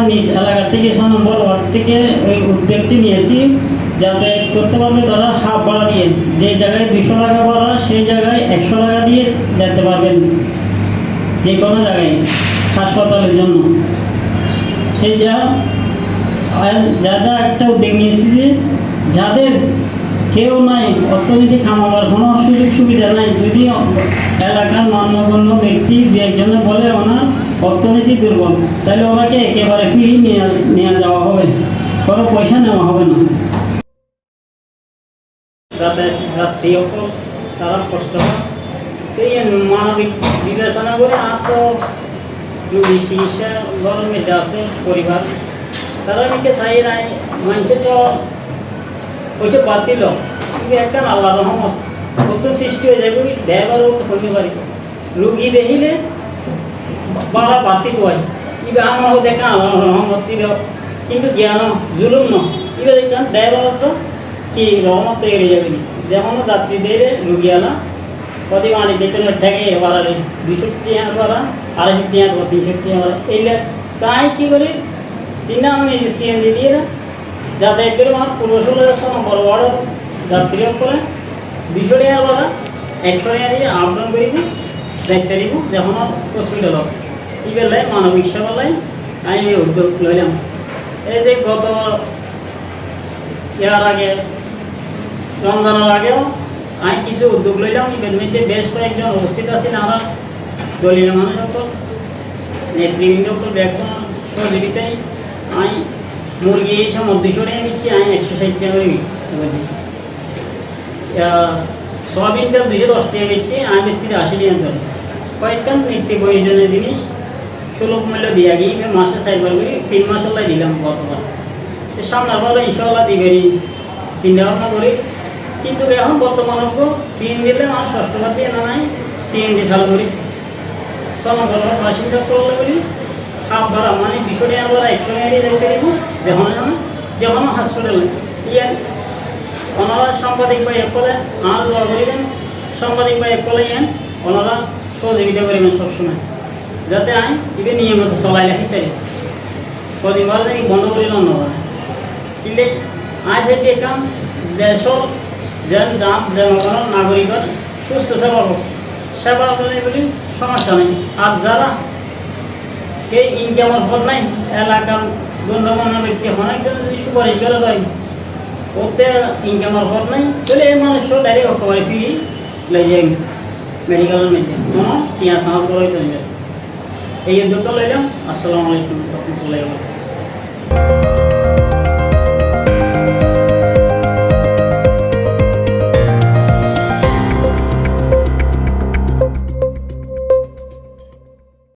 আমার নিজ এলাকা থেকে নম্বর ওয়ার্ড থেকে ওই উদ্যোগটি নিয়েছি যাতায়াত করতে পারবে তারা হাফ ভাড়া দিয়ে যে জায়গায় দুশো টাকা ভাড়া, সেই জায়গায় একশো টাকা দিয়ে যেতে পারবেন যে কোনো জায়গায় হাসপাতালের জন্য। সেই যা যা যা একটা উদ্যোগ নিয়েছি যে যাদের কেউ নাই, অর্থনীতি কামাবার কোনো সুযোগ সুবিধা নাই, যদি এলাকার মান্যগণ্য ব্যক্তি দু একজনে বলে অর্থনীতি দুর্বল তাহলে ওনাকে একেবারে ফ্রি নিয়ে যাওয়া হবে। কোনো পয়সা নেওয়া হবে না। তারা কষ্ট মানবিক বিবেচনা করে আর তো চিকিৎসা আছে পরিবার। তারা চাই নাই তো বাদ দিল। কিন্তু একটা আল্লাহ রহমত। কত সৃষ্টি হয়ে যাবে দেবার তো করতে পারি রুগী দেখিলে বাড়া বাতি হয়। ইবে আমার দেখা আল্লাহ রহমত দিল কিন্তু জ্ঞান জুলুম ন। ইবে দেখলাম দেবার তো কি, রহমত তৈরি যাবে যেমন যাত্রী দিয়ে রুগী আলা। কদি মানে বেতন থেকে বাড়ালে দুশো টাকা করা, আড়াইশো টাকা করা, তিনশো টাকা করা। এইলে তাই কি করি? তিন আমি সিএনজি দিয়ে না যাতায়াত করে আমার পূর্ব সময় বড় বড় যাত্রী করে। দুশো টাকা করা, একশো টাকা দিয়ে আপডাউন করিব দায়িত্ব দিব। যখন হসপিটাল হবে এই বেলায় মানবিক সেবালায় আমি এই উদ্যোগ লইলাম। এই যে গত ইয়ার আগে, রমজানের আগেও আমি কিছু উদ্যোগ লইলাম এর মধ্যে বেশ কয়েকজন উপস্থিত আছেন। আমরা দলীয় মানুষ সকল নেতৃবৃন্দ সকল ব্যক্ত সহযোগিতায় আমি মুরগি সব দুশো টাকা নিচ্ছি আমি একশো ষাট টাকা করে নিচ্ছি। সয়াবিন তেল দুশো দশ টাকা নিচ্ছি আমি নিচ্ছি আশি টাকা কয়েকটা নিত্য প্রয়োজনীয় জিনিস সুলভ মূল্য দিয়ে গিয়ে মাসে সাইবার করি তিন মাস হল্লাই দিলাম গতবার তো সামনের বার ইনশাল্লাহ দিবে চিন্তা ভাবনা করি। কিন্তু এখন বর্তমানে সিএন দিলে আমার ষষ্ঠ পাতি না নাই সিএনজি চালু করি। সমগ্র বাসিন্দা করলে বলি হাফ ভাড়া মানে টাকা ভাড়া, একশো দিয়ে দেখতে দিব যখন যখন হসপিটালে ইয়ার ওনারা সাংবাদিক ভাই একলে আর দোয়া করিবেন, সাংবাদিক ভাই একলে ইয়ান, ওনারা সহযোগিতা করিবেন সবসময়। যাতে আমি ইবে নিয়মিত চলাই রাখি পারি কদিন বার দেখি বন্ধ করিল নয় কিন্তু আজ এটি কাম দেশৰ যেন যাম জনগণৰ নাগৰিকৰ সুস্থ সেৱা হোক। সেৱা করে বলি সমস্যা নেই। আর যারা এই ইনকামের পর নাই, এলাকার গণ্যমান্য ব্যক্তি অনেকজন যদি সুপারিশ করে দেয়, ওতে ইনকামের পর নাই, তাহলে এই মানুষ ডাইরেক্ট অকবাই ফিরি লাই যাই মেডিকেলের মধ্যে কোনো টিয়া সাহায্য করে এই দুটো লাইলাম। আসসালামু আলাইকুম রহমতুল্লাহ